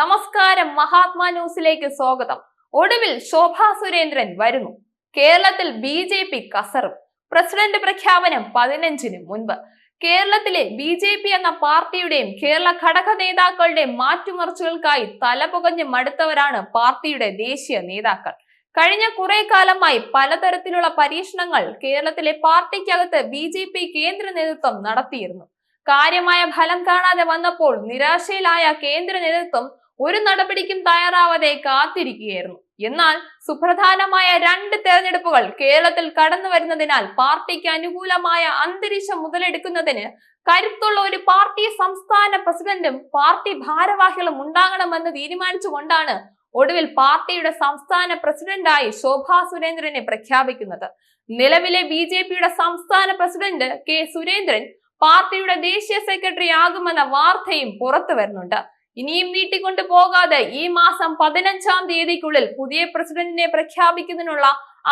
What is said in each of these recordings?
നമസ്കാരം മഹാത്മാ ന്യൂസിലേക്ക് സ്വാഗതം. ഒടുവിൽ ശോഭാ സുരേന്ദ്രൻ വരുന്നു. കേരളത്തിൽ ബി ജെ പി കസറും. പ്രസിഡന്റ് പ്രഖ്യാപനം പതിനഞ്ചിന് മുൻപ്. കേരളത്തിലെ ബി ജെ പി എന്ന പാർട്ടിയുടെയും കേരള ഘടക നേതാക്കളുടെയും മാറ്റുമറിച്ചുകൾക്കായി തലപുകഞ്ഞ് മടുത്തവരാണ് പാർട്ടിയുടെ ദേശീയ നേതാക്കൾ. കഴിഞ്ഞ കുറെ കാലമായി പലതരത്തിലുള്ള പരീക്ഷണങ്ങൾ കേരളത്തിലെ പാർട്ടിക്കകത്ത് ബി ജെ പി കേന്ദ്ര നേതൃത്വം നടത്തിയിരുന്നു. കാര്യമായ ഫലം കാണാതെ വന്നപ്പോൾ നിരാശയിലായ കേന്ദ്ര നേതൃത്വം ഒരു നടപടിക്കും തയ്യാറാവാതെ കാത്തിരിക്കുകയായിരുന്നു. എന്നാൽ സുപ്രധാനമായ രണ്ട് തെരഞ്ഞെടുപ്പുകൾ കേരളത്തിൽ കടന്നു വരുന്നതിനാൽ പാർട്ടിക്ക് അനുകൂലമായ അന്തരീക്ഷം മുതലെടുക്കുന്നതിന് കരുത്തുള്ള ഒരു പാർട്ടി സംസ്ഥാന പ്രസിഡന്റും പാർട്ടി ഭാരവാഹികളും ഉണ്ടാകണമെന്ന് തീരുമാനിച്ചുകൊണ്ടാണ് ഒടുവിൽ പാർട്ടിയുടെ സംസ്ഥാന പ്രസിഡന്റായി ശോഭാ സുരേന്ദ്രനെ പ്രഖ്യാപിക്കുന്നത്. നിലവിലെ ബി ജെ പിയുടെ സംസ്ഥാന പ്രസിഡന്റ് കെ സുരേന്ദ്രൻ പാർട്ടിയുടെ ദേശീയ സെക്രട്ടറി ആകുമെന്ന വാർത്തയും പുറത്തു വരുന്നുണ്ട്. ഇനിയും നീട്ടിക്കൊണ്ടു പോകാതെ ഈ മാസം പതിനഞ്ചാം തീയതിക്കുള്ളിൽ പുതിയ പ്രസിഡന്റിനെ പ്രഖ്യാപിക്കുന്നതിനുള്ള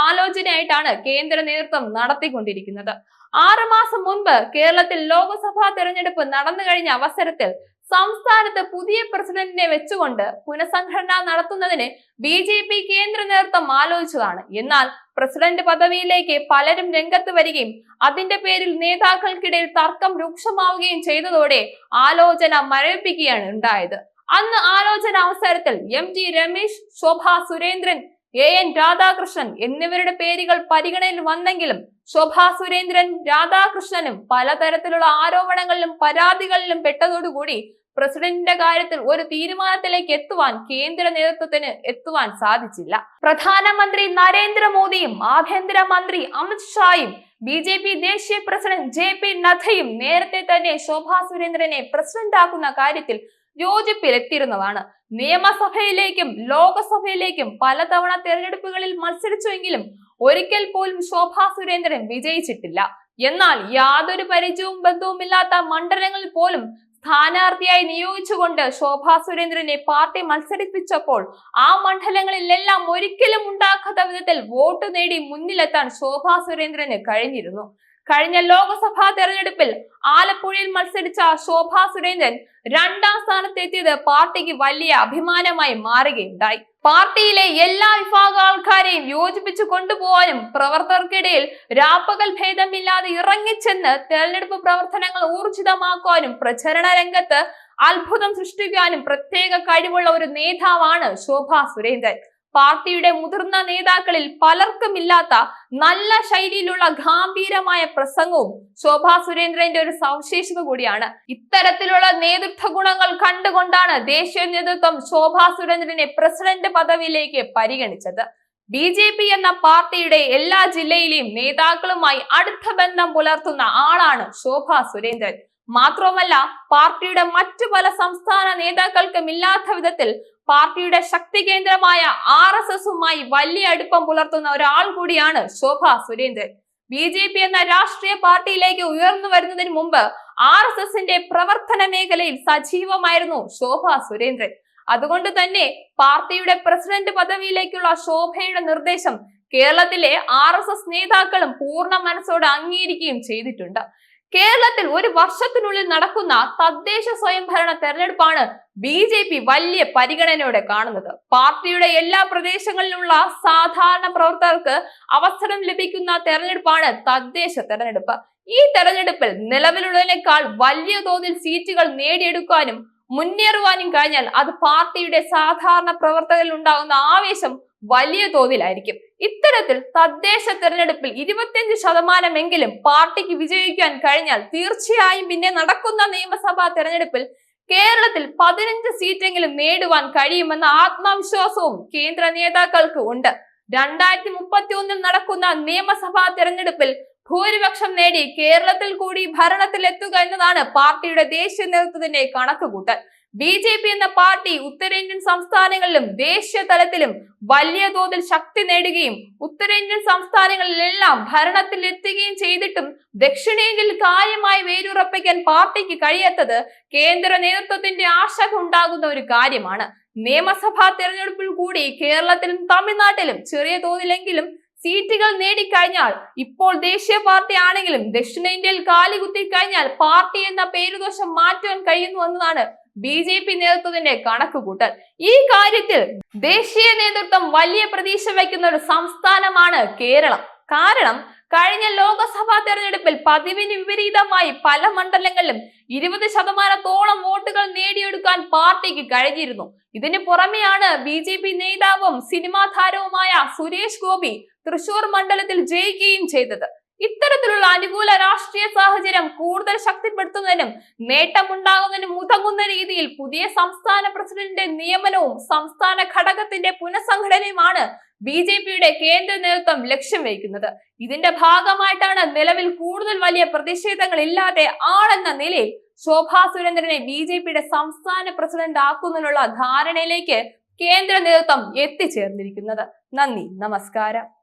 ആലോചനയായിട്ടാണ് കേന്ദ്ര നേതൃത്വം നടത്തിക്കൊണ്ടിരിക്കുന്നത്. ആറു മാസം മുൻപ് കേരളത്തിൽ ലോക്സഭാ തെരഞ്ഞെടുപ്പ് നടന്നു കഴിഞ്ഞ അവസരത്തിൽ സംസ്ഥാനത്ത് പുതിയ പ്രസിഡന്റിനെ വെച്ചുകൊണ്ട് പുനഃസംഘടന നടത്തുന്നതിന് ബി ജെ പി കേന്ദ്ര നേതൃത്വം ആലോചിച്ചതാണ്. എന്നാൽ പ്രസിഡന്റ് പദവിയിലേക്ക് പലരും രംഗത്ത് വരികയും അതിന്റെ പേരിൽ നേതാക്കൾക്കിടയിൽ തർക്കം രൂക്ഷമാവുകയും ചെയ്തതോടെ ആലോചന മരവിപ്പിക്കുകയാണ് ഉണ്ടായത്. അന്ന് ആലോചന അവസരത്തിൽ M T Ramesh Shobha Surendran A N Radhakrishnan എന്നിവരുടെ പേരുകൾ പരിഗണനയിൽ വന്നെങ്കിലും ശോഭാ സുരേന്ദ്രൻ രാധാകൃഷ്ണനും പലതരത്തിലുള്ള ആരോപണങ്ങളിലും പരാതികളിലും പെട്ടതോടുകൂടി പ്രസിഡന്റിന്റെ കാര്യത്തിൽ ഒരു തീരുമാനത്തിലേക്ക് എത്തുവാൻ കേന്ദ്ര നേതൃത്വത്തിന് എത്തുവാൻ സാധിച്ചില്ല. പ്രധാനമന്ത്രി നരേന്ദ്രമോദിയും ആഭ്യന്തരമന്ത്രി അമിത്ഷായും ബി ജെ പി ദേശീയ പ്രസിഡന്റ് ജെ പി നദ്ദയും നേരത്തെ തന്നെ ശോഭാ സുരേന്ദ്രനെ പ്രസിഡന്റാക്കുന്ന കാര്യത്തിൽ യോജിപ്പിലെത്തിയിരുന്നതാണ്. നിയമസഭയിലേക്കും ലോകസഭയിലേക്കും പലതവണ തെരഞ്ഞെടുപ്പുകളിൽ മത്സരിച്ചുവെങ്കിലും ഒരിക്കൽ പോലും ശോഭാ സുരേന്ദ്രൻ വിജയിച്ചിട്ടില്ല. എന്നാൽ യാതൊരു പരിചയവും ബന്ധവുമില്ലാത്ത മണ്ഡലങ്ങളിൽ പോലും സ്ഥാനാർത്ഥിയായി നിയോഗിച്ചുകൊണ്ട് ശോഭാ സുരേന്ദ്രനെ പാർട്ടി മത്സരിപ്പിച്ചപ്പോൾ ആ മണ്ഡലങ്ങളിലെല്ലാം ഒരിക്കലും ഉണ്ടാക്കാത്ത വിധത്തിൽ വോട്ട് നേടി മുന്നിലെത്താൻ ശോഭാ സുരേന്ദ്രന് കഴിഞ്ഞിരുന്നു. കഴിഞ്ഞ ലോക്സഭാ തെരഞ്ഞെടുപ്പിൽ ആലപ്പുഴയിൽ മത്സരിച്ച ശോഭാ സുരേന്ദ്രൻ രണ്ടാം സ്ഥാനത്തെത്തിയത് പാർട്ടിക്ക് വലിയ അഭിമാനമായി മാറുകയുണ്ടായി. പാർട്ടിയിലെ എല്ലാ വിഭാഗ ആൾക്കാരെയും യോജിപ്പിച്ചു കൊണ്ടുപോകാനും പ്രവർത്തകർക്കിടയിൽ രാപ്പകൽ ഭേദമില്ലാതെ ഇറങ്ങിച്ചെന്ന് തെരഞ്ഞെടുപ്പ് പ്രവർത്തനങ്ങൾ ഊർജിതമാക്കാനും പ്രചരണ രംഗത്ത് അത്ഭുതം സൃഷ്ടിക്കാനും പ്രത്യേക കഴിവുള്ള ഒരു നേതാവാണ് ശോഭാ സുരേന്ദ്രൻ. പാർട്ടിയുടെ മുതിർന്ന നേതാക്കളിൽ പലർക്കും ഇല്ലാത്ത നല്ല ശൈലിയിലുള്ള ഗാംഭീരമായ പ്രസംഗവും ശോഭാ സുരേന്ദ്രന്റെ ഒരു സവിശേഷത കൂടിയാണ്. ഇത്തരത്തിലുള്ള നേതൃത്വ ഗുണങ്ങൾ കണ്ടുകൊണ്ടാണ് ദേശീയ നേതൃത്വം ശോഭാ സുരേന്ദ്രനെ പ്രസിഡന്റ് പദവിയിലേക്ക് പരിഗണിച്ചത്. ബി ജെ പി എന്ന പാർട്ടിയുടെ എല്ലാ ജില്ലയിലെയും നേതാക്കളുമായി അടുത്ത ബന്ധം പുലർത്തുന്ന ആളാണ് ശോഭ സുരേന്ദ്രൻ. മാത്രവുമല്ല പാർട്ടിയുടെ മറ്റു പല സംസ്ഥാന നേതാക്കൾക്കും ഇല്ലാത്ത വിധത്തിൽ പാർട്ടിയുടെ ശക്തി കേന്ദ്രമായ ആർ എസ് എസുമായി വലിയ അടുപ്പം പുലർത്തുന്ന ഒരാൾ കൂടിയാണ് Shobha Surendran. B J P എന്ന രാഷ്ട്രീയ പാർട്ടിയിലേക്ക് ഉയർന്നു വരുന്നതിന് മുമ്പ് ആർ എസ് എസിന്റെ പ്രവർത്തന മേഖലയിൽ സജീവമായിരുന്നു ശോഭ സുരേന്ദ്രൻ. അതുകൊണ്ട് തന്നെ പാർട്ടിയുടെ പ്രസിഡന്റ് പദവിയിലേക്കുള്ള ശോഭയുടെ നിർദ്ദേശം കേരളത്തിലെ ആർ എസ് എസ് നേതാക്കളും പൂർണ മനസ്സോടെ അംഗീകരിക്കുകയും ചെയ്തിട്ടുണ്ട്. കേരളത്തിൽ ഒരു വർഷത്തിനുള്ളിൽ നടക്കുന്ന തദ്ദേശ സ്വയംഭരണ തെരഞ്ഞെടുപ്പാണ് ബി ജെ പി വലിയ പരിഗണനയോടെ കാണുന്നത്. പാർട്ടിയുടെ എല്ലാ പ്രദേശങ്ങളിലുള്ള സാധാരണ പ്രവർത്തകർക്ക് അവസരം ലഭിക്കുന്ന തെരഞ്ഞെടുപ്പാണ് തദ്ദേശ തെരഞ്ഞെടുപ്പ്. ഈ തെരഞ്ഞെടുപ്പിൽ നിലവിലുള്ളതിനേക്കാൾ വലിയ തോതിൽ സീറ്റുകൾ നേടിയെടുക്കാനും മുന്നേറുവാനും കഴിഞ്ഞാൽ അത് പാർട്ടിയുടെ സാധാരണ പ്രവർത്തകരിൽ ഉണ്ടാകുന്ന ആവേശം വലിയ തോതിലായിരിക്കും. ഇത്തരത്തിൽ തദ്ദേശ തെരഞ്ഞെടുപ്പിൽ ഇരുപത്തിയഞ്ച് ശതമാനമെങ്കിലും പാർട്ടിക്ക് വിജയിക്കാൻ കഴിഞ്ഞാൽ തീർച്ചയായും പിന്നെ നടക്കുന്ന നിയമസഭാ തെരഞ്ഞെടുപ്പിൽ കേരളത്തിൽ പതിനഞ്ച് സീറ്റെങ്കിലും നേടുവാൻ കഴിയുമെന്ന ആത്മവിശ്വാസവും കേന്ദ്ര നേതാക്കൾക്ക് ഉണ്ട്. രണ്ടായിരത്തി മുപ്പത്തി ഒന്നിൽ നടക്കുന്ന നിയമസഭാ തെരഞ്ഞെടുപ്പിൽ ഭൂരിപക്ഷം നേടി കേരളത്തിൽ കൂടി ഭരണത്തിലെത്തുക എന്നതാണ് പാർട്ടിയുടെ ദേശീയ നേതൃത്വത്തിന്റെ കണക്കുകൂട്ടൽ. ബി ജെ പി എന്ന പാർട്ടി ഉത്തരേന്ത്യൻ സംസ്ഥാനങ്ങളിലും ദേശീയ തലത്തിലും വലിയ തോതിൽ ശക്തി നേടുകയും ഉത്തരേന്ത്യൻ സംസ്ഥാനങ്ങളിലെല്ലാം ഭരണത്തിൽ എത്തുകയും ചെയ്തിട്ടും ദക്ഷിണേന്ത്യയിൽ കാര്യമായി വേരുറപ്പിക്കാൻ പാർട്ടിക്ക് കഴിയാത്തത് കേന്ദ്ര നേതൃത്വത്തിന്റെ ആശങ്ക ഉണ്ടാകുന്ന ഒരു കാര്യമാണ്. നിയമസഭാ തെരഞ്ഞെടുപ്പിൽ കൂടി കേരളത്തിലും തമിഴ്നാട്ടിലും ചെറിയ തോതിലെങ്കിലും സീറ്റുകൾ നേടിക്കഴിഞ്ഞാൽ ഇപ്പോൾ ദേശീയ പാർട്ടി ആണെങ്കിലും ദക്ഷിണേന്ത്യയിൽ കാലുകുത്തി കഴിഞ്ഞാൽ പാർട്ടി എന്ന പേരുദോഷം മാറ്റുവാൻ കഴിയുന്നു എന്നതാണ് ബി ജെ പി നേതൃത്വത്തിന്റെ കണക്കുകൂട്ടൽ. ഈ കാര്യത്തിൽ ദേശീയ നേതൃത്വം വലിയ പ്രതീക്ഷ വയ്ക്കുന്ന ഒരു സംസ്ഥാനമാണ് കേരളം. കാരണം കഴിഞ്ഞ ലോക്സഭാ തെരഞ്ഞെടുപ്പിൽ പതിവിന് വിപരീതമായി പല മണ്ഡലങ്ങളിലും ഇരുപത് ശതമാനത്തോളം വോട്ടുകൾ നേടിയെടുക്കാൻ പാർട്ടിക്ക് കഴിഞ്ഞിരുന്നു. ഇതിന് പുറമെയാണ് ബി ജെ പി നേതാവും സിനിമാ താരവുമായ സുരേഷ് ഗോപി തൃശൂർ മണ്ഡലത്തിൽ ജയിക്കുകയും ചെയ്തത്. ഇത്തരത്തിലുള്ള അനുകൂല രാഷ്ട്രീയ സാഹചര്യം കൂടുതൽ ശക്തിപ്പെടുത്തുന്നതിനും നേട്ടമുണ്ടാകുന്നതിനും ഉതകുന്ന രീതിയിൽ പുതിയ സംസ്ഥാന പ്രസിഡന്റിന്റെ നിയമനവും സംസ്ഥാന ഘടകത്തിന്റെ പുനഃസംഘടനയുമാണ് ബി ജെ പിയുടെ കേന്ദ്ര നേതൃത്വം ലക്ഷ്യം വയ്ക്കുന്നത്. ഇതിന്റെ ഭാഗമായിട്ടാണ് നിലവിൽ കൂടുതൽ വലിയ പ്രതിഷേധങ്ങൾ ഇല്ലാതെ ആളെന്ന നിലയിൽ ശോഭാ സുരേന്ദ്രനെ ബി ജെ പിയുടെ സംസ്ഥാന പ്രസിഡന്റ് ആക്കുന്നതിനുള്ള ധാരണയിലേക്ക് കേന്ദ്ര നേതൃത്വം എത്തിച്ചേർന്നിരിക്കുന്നത്. നന്ദി. നമസ്കാരം.